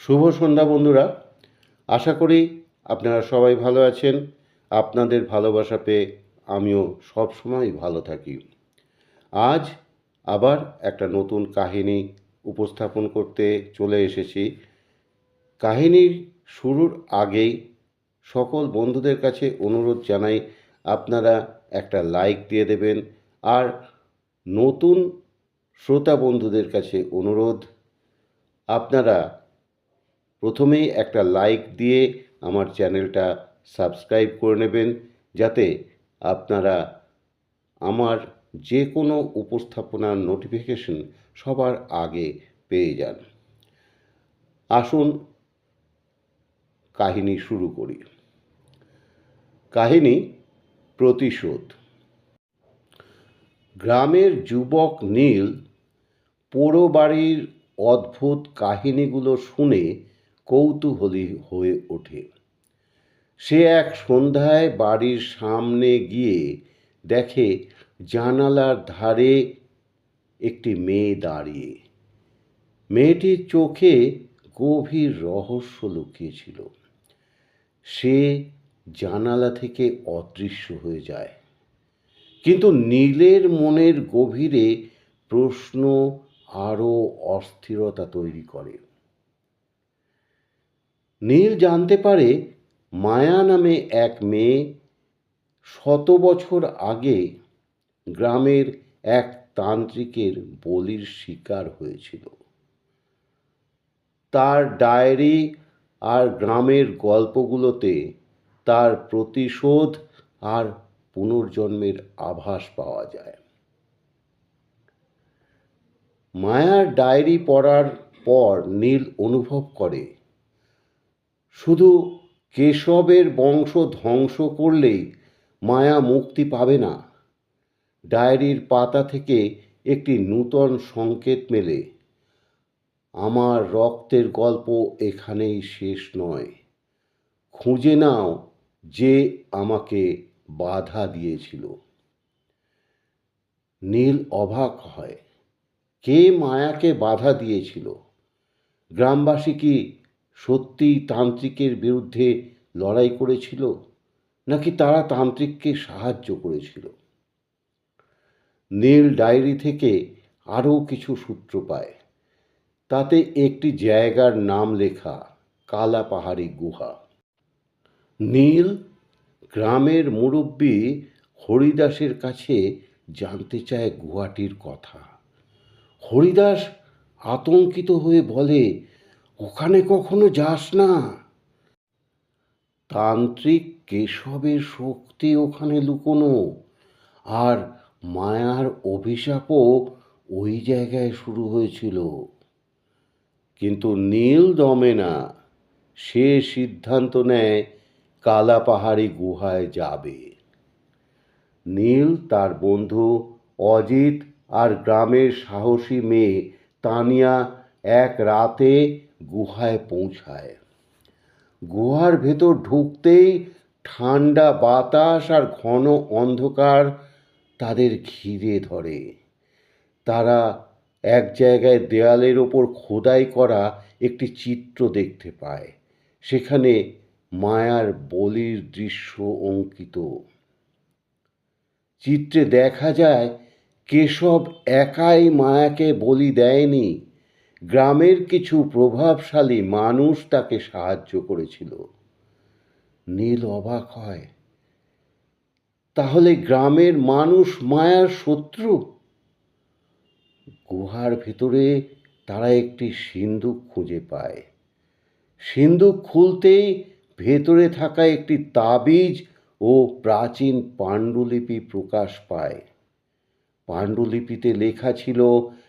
শুভ সন্ধ্যা বন্ধুরা। আশা করি আপনারা সবাই ভালো আছেন। আপনাদের ভালোবাসা পেয়ে আমিও সবসময় ভালো থাকি। আজ আবার একটা নতুন কাহিনী উপস্থাপন করতে চলে এসেছি। কাহিনীর শুরুর আগেই সকল বন্ধুদের কাছে অনুরোধ জানাই, আপনারা একটা লাইক দিয়ে দেবেন আর নতুন শ্রোতা বন্ধুদের কাছে অনুরোধ, আপনারা প্রথমেই একটা লাইক দিয়ে আমার চ্যানেলটা সাবস্ক্রাইব করে নেবেন, যাতে আপনারা আমার যে কোনো উপস্থাপনার নোটিফিকেশন সবার আগে পেয়ে যান। আসুন কাহিনী শুরু করি। কাহিনী প্রতিশোধ। গ্রামের যুবক নীল পোড়ো বাড়ির অদ্ভুত কাহিনীগুলো শুনে কৌতূহলী হয়ে ওঠে। সে এক সন্ধ্যায় বাড়ির সামনে গিয়ে দেখে জানালার ধারে একটি মেয়ে দাঁড়িয়ে। মেয়েটির চোখে গভীর রহস্য লুকিয়েছিল। সে জানালা থেকে অদৃশ্য হয়ে যায়। কিন্তু নীলের মনের গভীরে প্রশ্ন আরও অস্থিরতা তৈরি করে। নীল জানতে পারে মায়া নামে এক মেয়ে শত বছর আগে গ্রামের এক তান্ত্রিকের বলির শিকার হয়েছিল। তার ডায়েরি আর গ্রামের গল্পগুলোতে তার প্রতিশোধ আর পুনর্জন্মের আভাস পাওয়া যায়। মায়ার ডায়েরি পড়ার পর নীল অনুভব করে শুধু কেশবের বংশ ধ্বংস করলেই মায়া মুক্তি পাবে না। ডায়েরির পাতা থেকে একটি নূতন সংকেত মেলে। আমার রক্তের গল্প এখানেই শেষ নয়। খুঁজে নাও যে আমাকে বাধা দিয়েছিল। নীল অবাক হয়, কে মায়াকে বাধা দিয়েছিল? গ্রামবাসী কি সত্যিই তান্ত্রিকের বিরুদ্ধে লড়াই করেছিল, নাকি তারা তান্ত্রিককে সাহায্য করেছিল? নীল ডায়েরি থেকে আরও কিছু সূত্র পায়। তাতে একটি জায়গার নাম লেখা, কালা পাহাড়ি গুহা। নীল গ্রামের মুরব্বী হরিদাসের কাছে জানতে চায় গুহাটির কথা। হরিদাস আতঙ্কিত হয়ে বলে ওখানে কখনো যাস না। তান্ত্রিক কেশবের শক্তি ওখানে লুকোনো, আর মায়ার অভিশাপও ওই জায়গায় শুরু হয়েছিল। কিন্তু নীল দমে না, সে সিদ্ধান্ত নেয় কালা পাহাড়ি গুহায় যাবে। নীল তার বন্ধু অজিত আর গ্রামের সাহসী মেয়ে তানিয়া এক রাতে গুহায় পৌঁছায়। গুহার ভেতর ঢুকতেই ঠান্ডা বাতাস আর ঘন অন্ধকার তাদের ঘিরে ধরে। তারা এক জায়গায় দেয়ালের ওপর খোদাই করা একটি চিত্র দেখতে পায়। সেখানে মায়ার বলির দৃশ্য অঙ্কিত। চিত্রে দেখা যায়, কেশব একাই মায়াকে বলি দেয়নি। গ্রামের কিছু প্রভাবশালী মানুষ তাকে সাহায্য করেছিল। নীল অবাক হয়। তাহলে গ্রামের মানুষ মায়ার শত্রু? গুহার ভেতরে তারা একটি সিন্দুক খুঁজে পায়। সিন্দুক খুলতেই ভেতরে থাকা একটি তাবিজ ও প্রাচীন পাণ্ডুলিপি প্রকাশ পায়। পাণ্ডুলিপিতে লেখা ছিল,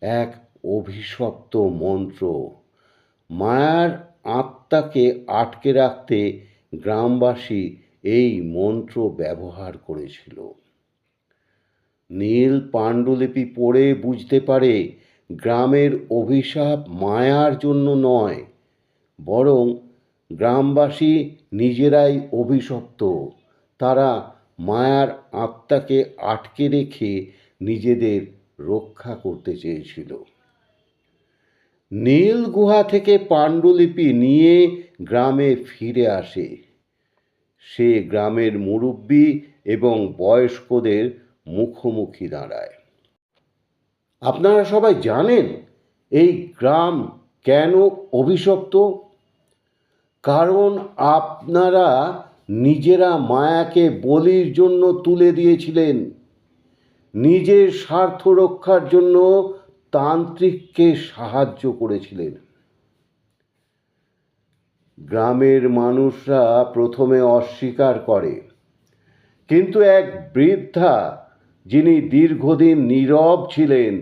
এক অভিশপ্ত মন্ত্র। মায়ার আত্মাকে আটকে রাখতে গ্রামবাসী এই মন্ত্র ব্যবহার করেছিল। নীল পাণ্ডুলিপি পড়ে বুঝতে পারে গ্রামের অভিশাপ মায়ার জন্য নয়, বরং গ্রামবাসী নিজেরাই অভিশপ্ত। তারা মায়ার আত্মাকে আটকে রেখে নিজেদের রক্ষা করতে চেয়েছিল। নীল গুহা থেকে পাণ্ডুলিপি নিয়ে গ্রামে ফিরে আসে। সে গ্রামের মুরব্বী এবং বয়স্কদের মুখোমুখি দাঁড়ায়। আপনারা সবাই জানেন এই গ্রাম কেন অভিশপ্ত? কারণ আপনারা নিজেরা মায়াকে বলির জন্য তুলে দিয়েছিলেন। নিজের স্বার্থ রক্ষার জন্য তান্ত্রিককে সাহায্য করেছিলেন। গ্রামের মানুষরা প্রথমে অস্বীকার করে, কিন্তু এক বৃদ্ধা যিনি দীর্ঘদিন নীরব ছিলেন,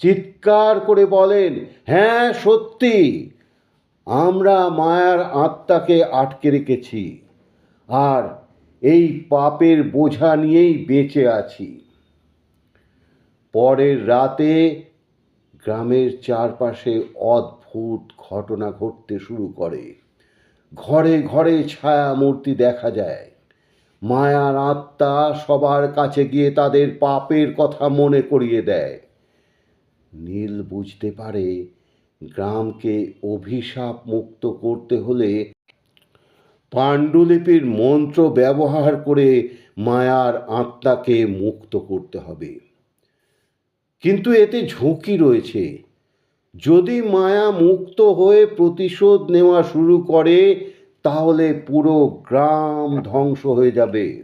চিৎকার করে বলেন হ্যাঁ সত্যি, আমরা মায়ার আত্মাকে আটকে রেখেছি আর এই পাপের বোঝা নিয়েই বেঁচে আছি। পরের রাতে গ্রামের চারপাশে অদ্ভুত ঘটনা ঘটতে শুরু করে। ঘরে ঘরে ছায়া মূর্তি দেখা যায়। মায়ার আত্মা সবার কাছে গিয়ে তাদের পাপের কথা মনে করিয়ে দেয়। নীল বুঝতে পারে গ্রামকে অভিশাপ মুক্ত করতে হলে পাণ্ডুলিপির মন্ত্র ব্যবহার করে মায়ার আত্মাকে মুক্ত করতে হবে। কিন্তু এতে ঝুঁকি রয়েছে। যদি মায়া মুক্ত হয়ে প্রতিশোধ নেওয়া শুরু করে, তাহলে পুরো গ্রাম ধ্বংস হয়ে যাবে।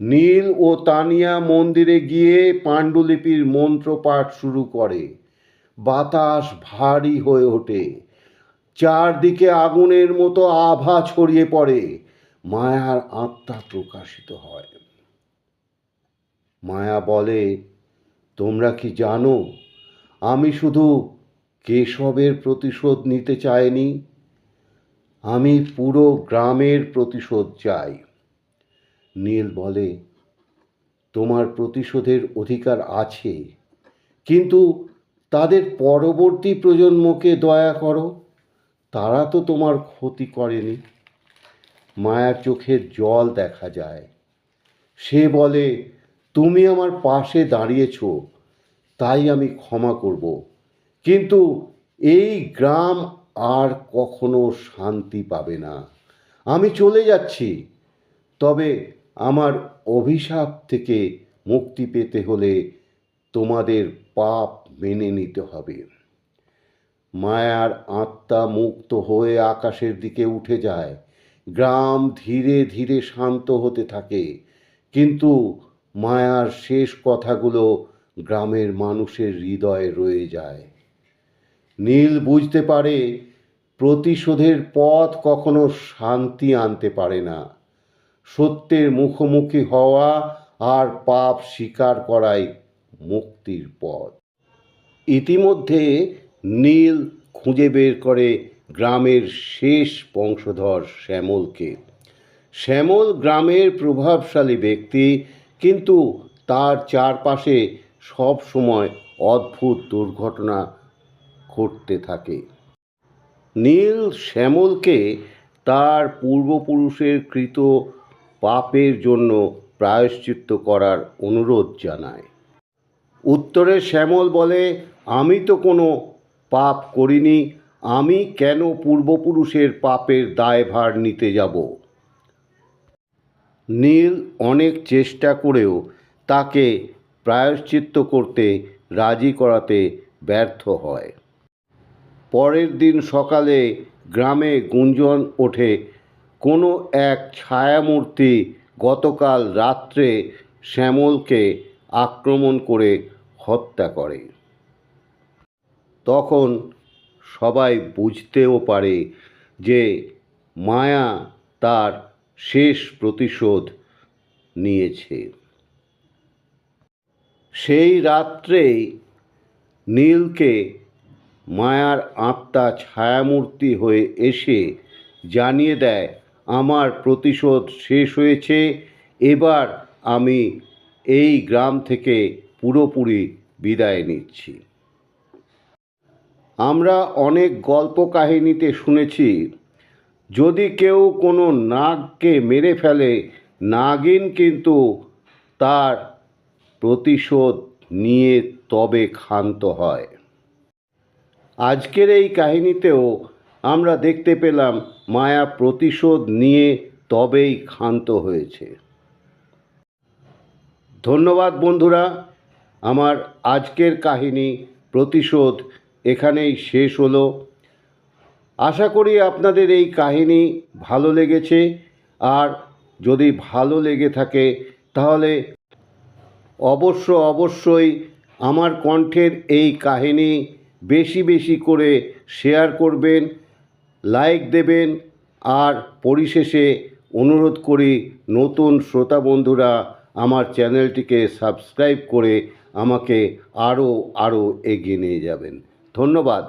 নীল ও তানিয়া মন্দিরে গিয়ে পাণ্ডুলিপির মন্ত্রপাঠ শুরু করে। বাতাস ভারী হয়ে ওঠে। চারদিকে আগুনের মতো আভা ছড়িয়ে পড়ে। মায়ার আত্মা প্রকাশিত হয়। মায়া বলে তোমরা কি জানো, আমি শুধু কেশবের প্রতিশোধ নিতে চাইনি, আমি পুরো গ্রামের প্রতিশোধ চাই। নীল বলে, তোমার প্রতিশোধের অধিকার আছে, কিন্তু তাদের পরবর্তী প্রজন্মকে দয়া করো, তারা তো তোমার ক্ষতি করেনি। মায়ার চোখে জল দেখা যায়। সে বলে তুমি আমার পাশে দাঁড়িয়েছো, তাই আমি ক্ষমা করব। কিন্তু এই গ্রাম আর কখনো শান্তি পাবে না। আমি চলে যাচ্ছি, তবে আমার অভিশাপ থেকে মুক্তি পেতে হলে তোমাদের পাপ মেনে নিতে হবে। মায়ার আত্মা মুক্ত হয়ে আকাশের দিকে উঠে যায়। গ্রাম ধীরে ধীরে শান্ত হতে থাকে। কিন্তু মায়ার শেষ কথাগুলো গ্রামের মানুষের হৃদয়ে রয়ে যায়। নীল বুঝতে পারে প্রতিশোধের পথ কখনো শান্তি আনতে পারে না। সত্যের মুখোমুখি হওয়া আর পাপ স্বীকার করাই মুক্তির পথ। ইতিমধ্যে নীল খুঁজে বের করে গ্রামের শেষ বংশধর শ্যামলকে। শ্যামল গ্রামের প্রভাবশালী ব্যক্তি কিন্তু তার চারপাশে সব সময় অদ্ভুত দুর্ঘটনা ঘটতে থাকে। নীল শ্যামলকে তার পূর্বপুরুষের কৃত পাপের জন্য প্রায়শ্চিত্ত করার অনুরোধ জানায়। উত্তরে শ্যামল বলে, আমি তো কোনো পাপ করিনি, আমি কেন পূর্বপুরুষের পাপের দায়ভার নিতে যাব? নীল অনেক চেষ্টা করেও তাকে প্রায়শ্চিত্ত করতে রাজি করাতে ব্যর্থ হয়। পরের দিন সকালে গ্রামে গুঞ্জন ওঠে, কোনো এক ছায়ামূর্তি গতকাল রাত্রে শ্যামলকে আক্রমণ করে হত্যা করে। তখন সবাই বুঝতেও পারে যে মায়া তার শেষ প্রতিশোধ নিয়েছে। সেই রাত্রেই নীলকে মায়ার আত্মা ছায়ামূর্তি হয়ে এসে জানিয়ে দেয়, আমার প্রতিশোধ শেষ হয়েছে, এবার আমি এই গ্রাম থেকে পুরোপুরি বিদায় নিচ্ছি। আমরা অনেক গল্প কাহিনীতে শুনেছি যদি কেউ কোনো নাগকে মেরে ফেলে, নাগিন কিন্তু তার প্রতিশোধ নিয়ে তবে ক্ষান্ত হয়। আজকের এই কাহিনীতেও আমরা দেখতে পেলাম মায়া প্রতিশোধ নিয়ে তবেই ক্ষান্ত হয়েছে। ধন্যবাদ বন্ধুরা, আমার আজকের কাহিনী প্রতিশোধ এখানেই শেষ হলো। আশা করি আপনাদের এই কাহিনী ভালো লেগেছে। আর যদি ভালো লেগে থাকে, তাহলে অবশ্য অবশ্যই আমার কণ্ঠের এই কাহিনী বেশি বেশি করে শেয়ার করবেন, লাইক দেবেন, আর পরিশেষে অনুরোধ করি নতুন শ্রোতা বন্ধুরা আমার চ্যানেলটিকে সাবস্ক্রাইব করে আমাকে আরও আরও এগিয়ে নিয়ে যাবেন। ধন্যবাদ।